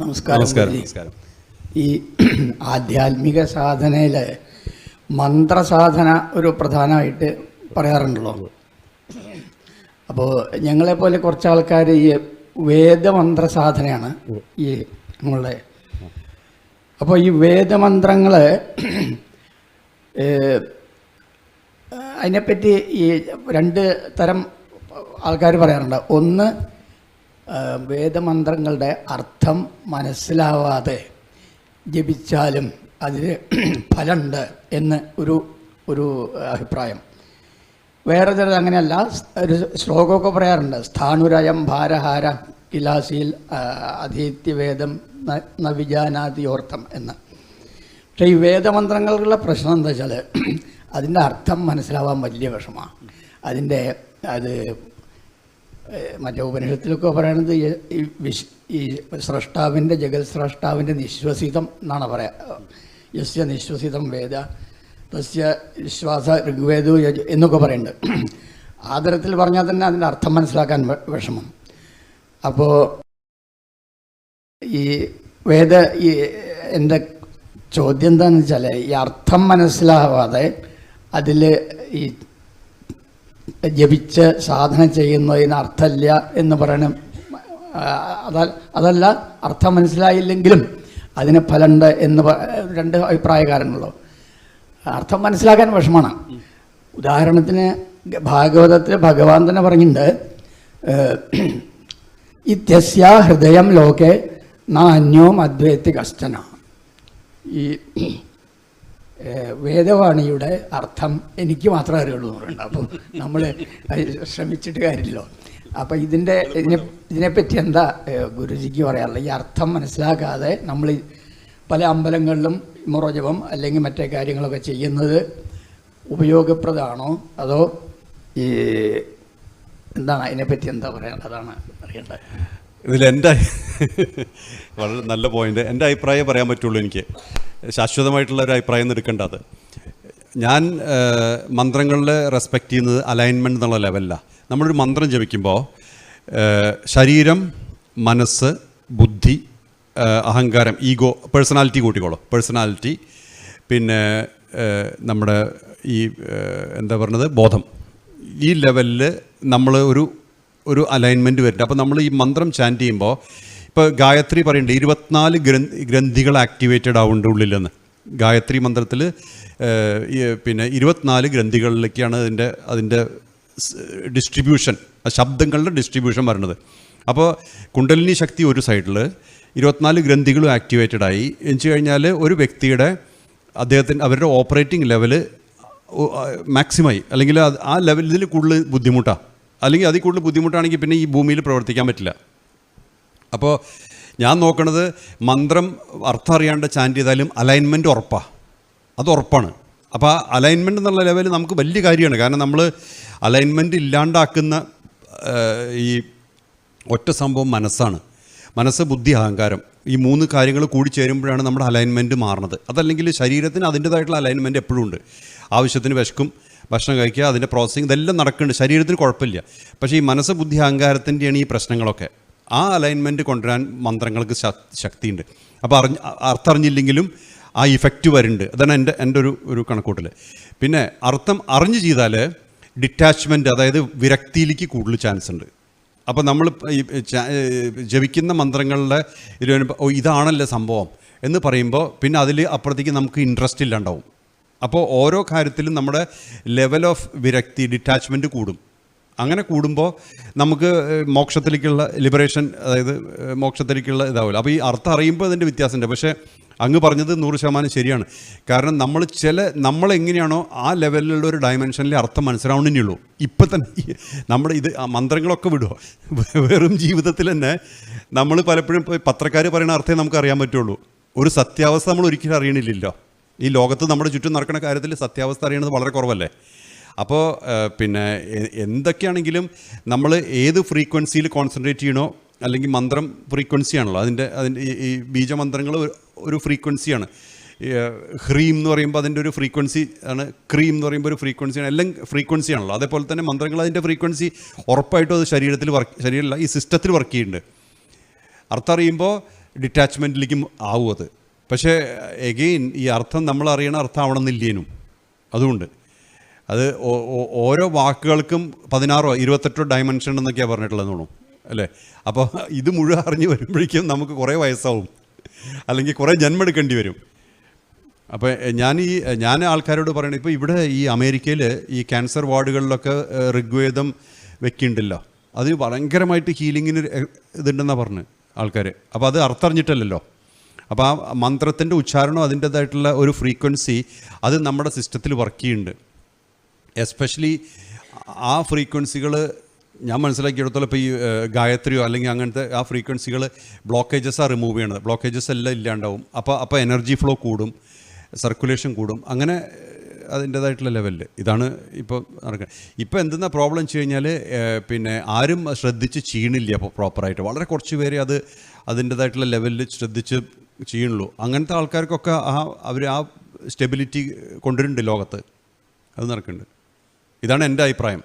നമസ്കാരം നമസ്കാരം ഈ ആധ്യാത്മിക സാധനയിൽ മന്ത്രസാധന ഒരു പ്രധാനമായിട്ട് പറയാറുണ്ടല്ലോ. അപ്പോൾ ഞങ്ങളെപ്പോലെ കുറച്ച് ആൾക്കാർ ഈ വേദമന്ത്ര സാധനയാണ് ഈ നമ്മളുടെ. അപ്പോൾ ഈ വേദമന്ത്രങ്ങൾ അതിനെപ്പറ്റി ഈ രണ്ട് തരം ആൾക്കാർ പറയാറുണ്ട്. ഒന്ന് വേദമന്ത്രങ്ങളുടെ അർത്ഥം മനസ്സിലാവാതെ ജപിച്ചാലും അതിന് ഫലമുണ്ട് എന്ന് ഒരു ഒരു അഭിപ്രായം. വേറെ ചിലത് അങ്ങനെയല്ല ഒരു ശ്ലോകമൊക്കെ പറയാറുണ്ട്. സ്ഥാണുരയം ഭാരഹാര കിലാസിയിൽ അധീത്യവേദം നവിജാനാതിയോർത്ഥം എന്ന്. പക്ഷേ ഈ വേദമന്ത്രങ്ങളുള്ള പ്രശ്നം എന്താ വെച്ചാൽ അതിന്റെ അർത്ഥം മനസ്സിലാവാൻ വലിയ വിഷമമാണ്. അതിന്റെ അത് മറ്റേ ഉപനിഷത്തിലൊക്കെ പറയണത് ഈ- വിശ് ഈ സ്രഷ്ടാവിന്റെ ജഗത് സ്രഷ്ടാവിന്റെ നിശ്വസിതം എന്നാണ് പറയുക യസ്യ നിശ്വസിതം വേദ തസ്യ വിശ്വാസ ഋഗ്വേദു എന്നൊക്കെ പറയുന്നുണ്ട് ആ തരത്തിൽ പറഞ്ഞാൽ തന്നെ അതിന്റെ അർത്ഥം മനസ്സിലാക്കാൻ വിഷമം. അപ്പോൾ ഈ വേദ ഈ എന്റെ ചോദ്യം എന്താണെന്ന് വെച്ചാൽ ഈ അർത്ഥം മനസ്സിലാവാതെ അതിൽ ഈ ജപിച്ച് സാധനം ചെയ്യുന്നതിന് അർത്ഥമില്ല എന്ന് പറയണം. അതല്ല അർത്ഥം മനസ്സിലായില്ലെങ്കിലും അതിന് ഫലമുണ്ട് എന്ന് രണ്ട് അഭിപ്രായക്കാരനുള്ളൂ. അർത്ഥം മനസ്സിലാക്കാൻ വിഷമമാണ്. ഉദാഹരണത്തിന് ഭാഗവതത്തിൽ ഭഗവാൻ തന്നെ പറഞ്ഞിട്ടുണ്ട് ഇത്യസ്യ ഹൃദയം ലോകെ നാന്യോം അദ്വൈത്തി കഷ്ടന ഈ വേദവാണിയുടെ അർത്ഥം എനിക്ക് മാത്രമേ അറിയുള്ളൂ എന്ന് പറയുന്നുണ്ട് അപ്പോൾ നമ്മൾ ശ്രമിച്ചിട്ട് കാര്യമില്ലല്ലോ. അപ്പം ഇതിന്റെ ഇതിനെ ഇതിനെപ്പറ്റി എന്താ ഗുരുജിക്ക് പറയാറുള്ളത് ഈ അർത്ഥം മനസ്സിലാക്കാതെ നമ്മൾ പല അമ്പലങ്ങളിലും മുറജപം അല്ലെങ്കിൽ മറ്റേ കാര്യങ്ങളൊക്കെ ചെയ്യുന്നത് ഉപയോഗപ്രദമാണോ? അതോ ഈ എന്താണ് അതിനെപ്പറ്റി എന്താ പറയുക അതാണ് അറിയേണ്ടത്. ഇതിൽ എന്റെ വളരെ നല്ല പോയിന്റ് എന്റെ അഭിപ്രായം പറയാൻ പറ്റുള്ളൂ എനിക്ക്. ശാശ്വതമായിട്ടുള്ള ഒരു അഭിപ്രായം ഒന്നും എടുക്കേണ്ട അത്. ഞാൻ മന്ത്രങ്ങളിൽ റെസ്പെക്റ്റ് ചെയ്യുന്നത് അലൈൻമെന്റ് എന്നുള്ള ലെവലില്ല നമ്മളൊരു മന്ത്രം ജപിക്കുമ്പോൾ ശരീരം മനസ്സ് ബുദ്ധി അഹങ്കാരം ഈഗോ പേഴ്സണാലിറ്റി കൂട്ടിക്കോളൂ. പേഴ്സണാലിറ്റി പിന്നെ നമ്മുടെ ഈ എന്താ പറയുന്നത് ബോധം. ഈ ലെവലിൽ നമ്മൾ ഒരു ഒരു അലൈൻമെന്റ് വരുന്നുണ്ട് അപ്പോൾ നമ്മൾ ഈ മന്ത്രം ചാന്റ് ചെയ്യുമ്പോൾ ഇപ്പോൾ ഗായത്രി പറയുന്നുണ്ട് ഇരുപത്തിനാല് ഗ്രന്ഥി ഗ്രന്ഥികൾ ആക്ടിവേറ്റഡ് ആവുന്നുണ്ട് ഉള്ളിലെന്ന്. ഗായത്രി മന്ത്രത്തിൽ പിന്നെ ഇരുപത്തിനാല് ഗ്രന്ഥികളിലേക്കാണ് അതിന്റെ അതിന്റെ ഡിസ്ട്രിബ്യൂഷൻ ശബ്ദങ്ങളുടെ ഡിസ്ട്രിബ്യൂഷൻ വരുന്നത് അപ്പോൾ കുണ്ടലിനി ശക്തി ഒരു സൈഡിൽ ഇരുപത്തിനാല് ഗ്രന്ഥികളും ആക്ടിവേറ്റഡ് ആയി. എന്ന് കഴിഞ്ഞാൽ ഒരു വ്യക്തിയുടെ അദ്ദേഹത്തിന് അവരുടെ ഓപ്പറേറ്റിംഗ് ലെവൽ മാക്സിമായി അല്ലെങ്കിൽ ആ ലെവലിൽ കൂടുതൽ ബുദ്ധിമുട്ടാണ് അല്ലെങ്കിൽ അതിൽ കൂടുതൽ ബുദ്ധിമുട്ടാണെങ്കിൽ പിന്നെ ഈ ഭൂമിയിൽ പ്രവർത്തിക്കാൻ പറ്റില്ല. അപ്പോൾ ഞാൻ നോക്കണത് മന്ത്രം അർത്ഥം അറിയാണ്ട് ചാന്റ് ചെയ്താലും അലൈൻമെന്റ് ഉറപ്പാണ് അത് ഉറപ്പാണ്. അപ്പോൾ അലൈൻമെന്റ് എന്നുള്ള ലെവലിൽ നമുക്ക് വലിയ കാര്യമാണ്. കാരണം നമ്മൾ അലൈൻമെന്റ് ഇല്ലാണ്ടാക്കുന്ന ഈ ഒറ്റ സംഭവം മനസ്സാണ്. മനസ്സ് ബുദ്ധി അഹങ്കാരം. ഈ മൂന്ന് കാര്യങ്ങൾ കൂടി ചേരുമ്പോഴാണ് നമ്മുടെ അലൈൻമെന്റ് മാറുന്നത് അതല്ലെങ്കിൽ ശരീരത്തിന് അതിന്റേതായിട്ടുള്ള അലൈൻമെന്റ് എപ്പോഴും ഉണ്ട്. ആവശ്യത്തിന് വിശക്കും ഭക്ഷണം കഴിക്കുക അതിന്റെ പ്രോസസ്സിങ് ഇതെല്ലാം നടക്കുന്നുണ്ട്. ശരീരത്തിന് കുഴപ്പമില്ല. പക്ഷേ ഈ മനസ്സ് ബുദ്ധി അഹങ്കാരത്തിന്റെയാണ് ഈ പ്രശ്നങ്ങളൊക്കെ. ആ അലൈൻമെന്റ് കൊണ്ടുവരാൻ മന്ത്രങ്ങൾക്ക് ശക്തിയുണ്ട്. അപ്പോൾ അറിഞ്ഞ് അർത്ഥറിഞ്ഞില്ലെങ്കിലും ആ ഇഫക്റ്റ് വരുന്നുണ്ട്. അതാണ് എന്റെ എന്റെ ഒരു ഒരു കണക്കൂട്ടൽ. പിന്നെ അർത്ഥം അറിഞ്ഞ് ചെയ്താൽ ഡിറ്റാച്ച്മെന്റ് അതായത് വിരക്തിയിലേക്ക് കൂടുതൽ ചാൻസ് ഉണ്ട്. അപ്പോൾ നമ്മൾ ജപിക്കുന്ന മന്ത്രങ്ങളുടെ ഇതാണല്ലോ സംഭവം എന്ന് പറയുമ്പോൾ പിന്നെ അതിൽ അപ്പുറത്തേക്ക് നമുക്ക് ഇൻട്രസ്റ്റ് ഇല്ലാണ്ടാവും. അപ്പോൾ ഓരോ കാര്യത്തിലും നമ്മുടെ ലെവൽ ഓഫ് വിരക്തി ഡിറ്റാച്ച്മെന്റ് കൂടും. അങ്ങനെ കൂടുമ്പോൾ നമുക്ക് മോക്ഷത്തിലേക്കുള്ള ലിബറേഷൻ അതായത് മോക്ഷത്തിലേക്കുള്ള ഇതാവില്ല അപ്പോൾ ഈ അർത്ഥം അറിയുമ്പോൾ അതിന്റെ വ്യത്യാസമുണ്ട്. പക്ഷേ അങ്ങ് പറഞ്ഞത് നൂറ് ശതമാനം ശരിയാണ്. കാരണം നമ്മൾ ചില നമ്മളെങ്ങനെയാണോ ആ ലെവലിലുള്ള ഒരു ഡയമെൻഷനിലെ അർത്ഥം മനസ്സിലാവണമെന്നേ ഉള്ളൂ ഇപ്പം തന്നെ നമ്മുടെ ഇത് മന്ത്രങ്ങളൊക്കെ വിടുമോ വെറും ജീവിതത്തിൽ തന്നെ നമ്മൾ പലപ്പോഴും പത്രക്കാർ പറയുന്ന അർത്ഥമേ നമുക്ക് അറിയാൻ പറ്റുള്ളൂ. ഒരു സത്യാവസ്ഥ നമ്മൾ ഒരിക്കലും അറിയണില്ലല്ലോ. ഈ ലോകത്ത് നമ്മുടെ ചുറ്റും നടക്കുന്ന കാര്യത്തിൽ സത്യാവസ്ഥ അറിയണത് വളരെ കുറവല്ലേ? അപ്പോൾ പിന്നെ എന്തൊക്കെയാണെങ്കിലും നമ്മൾ ഏത് ഫ്രീക്വൻസിയിൽ കോൺസെൻട്രേറ്റ് ചെയ്യണോ അല്ലെങ്കിൽ മന്ത്രം ഫ്രീക്വൻസി ആണല്ലോ അതിന്റെ അതിന്റെ ഈ- ബീജമന്ത്രങ്ങൾ ഒരു ഫ്രീക്വൻസിയാണ്. ഹ്രീം എന്ന് പറയുമ്പോൾ അതിന്റെ ഒരു ഫ്രീക്വൻസി ആണ് ക്രീം എന്ന് പറയുമ്പോൾ ഒരു ഫ്രീക്വൻസിയാണ് എല്ലാം ഫ്രീക്വൻസി ആണല്ലോ. അതേപോലെ തന്നെ മന്ത്രങ്ങൾ അതിന്റെ ഫ്രീക്വൻസി ഉറപ്പായിട്ടും അത് ശരീരത്തിൽ വർക്ക് ശരീരമല്ല ഈ സിസ്റ്റത്തിൽ വർക്ക് ചെയ്യുന്നുണ്ട്. അർത്ഥം അറിയുമ്പോൾ ഡിറ്റാച്ച്മെന്റിലേക്കും ആവും അത്. പക്ഷേ എഗെയിൻ ഈ അർത്ഥം നമ്മൾ അറിയണ അർത്ഥം ആവണമെന്നില്ലേനും അതുകൊണ്ട്. അത് ഓരോ വാക്കുകൾക്കും പതിനാറോ ഇരുപത്തെട്ടോ ഡയമെൻഷൻ എന്നൊക്കെയാണ് പറഞ്ഞിട്ടുള്ളത് തോന്നും അല്ലേ? അപ്പോൾ ഇത് മുഴുവൻ അറിഞ്ഞ് വരുമ്പോഴേക്കും നമുക്ക് കുറേ വയസ്സാവും. അല്ലെങ്കിൽ കുറേ ജന്മം എടുക്കേണ്ടി വരും. അപ്പോൾ ഞാൻ ഈ ഞാൻ ആൾക്കാരോട് പറയണത് ഇപ്പോൾ ഇവിടെ ഈ അമേരിക്കയിൽ ഈ ക്യാൻസർ വാർഡുകളിലൊക്കെ ഋഗ്വേദം വെക്കുന്നുണ്ടല്ലോ അതിന് ഭയങ്കരമായിട്ട് ഹീലിങ്ങിന് ഇതുണ്ടെന്നാണ് പറഞ്ഞ് ആൾക്കാർ അപ്പോൾ അത് അർത്ഥറിഞ്ഞിട്ടല്ലല്ലോ. അപ്പോൾ ആ മന്ത്രത്തിന്റെ ഉച്ചാരണം അതിന്റേതായിട്ടുള്ള ഒരു ഫ്രീക്വൻസി അത് നമ്മുടെ സിസ്റ്റത്തിൽ വർക്ക് ചെയ്യുന്നുണ്ട്. എസ്പെഷ്യലി ആ ഫ്രീക്വൻസികൾ ഞാൻ മനസ്സിലാക്കിയെടുത്തോളം ഇപ്പോൾ ഈ ഗായത്രിയോ അല്ലെങ്കിൽ അങ്ങനത്തെ ആ ഫ്രീക്വൻസികൾ ആ റിമൂവ് ചെയ്യണത്. ബ്ലോക്കേജസ് എല്ലാം ഇല്ലാണ്ടാവും. അപ്പോൾ അപ്പോൾ എനർജി ഫ്ലോ കൂടും സർക്കുലേഷൻ കൂടും. അങ്ങനെ അതിന്റേതായിട്ടുള്ള ലെവലിൽ ഇതാണ് ഇപ്പോൾ നടക്കുന്നത് ഇപ്പോൾ എന്തെന്നാ പ്രോബ്ലം വെച്ച് കഴിഞ്ഞാൽ പിന്നെ ആരും ശ്രദ്ധിച്ച് ചെയ്യണില്ല അപ്പോൾ പ്രോപ്പറായിട്ട് വളരെ കുറച്ച് പേര് അത് അതിന്റേതായിട്ടുള്ള ലെവലിൽ ശ്രദ്ധിച്ച് ചെയ്യണുള്ളൂ അങ്ങനത്തെ ആൾക്കാർക്കൊക്കെ ആ അവർ ആ സ്റ്റെബിലിറ്റി കൊണ്ടുവരുന്നുണ്ട് ലോകത്ത്. അത് നടക്കുന്നുണ്ട് ഇതാണ് എന്റെ അഭിപ്രായം.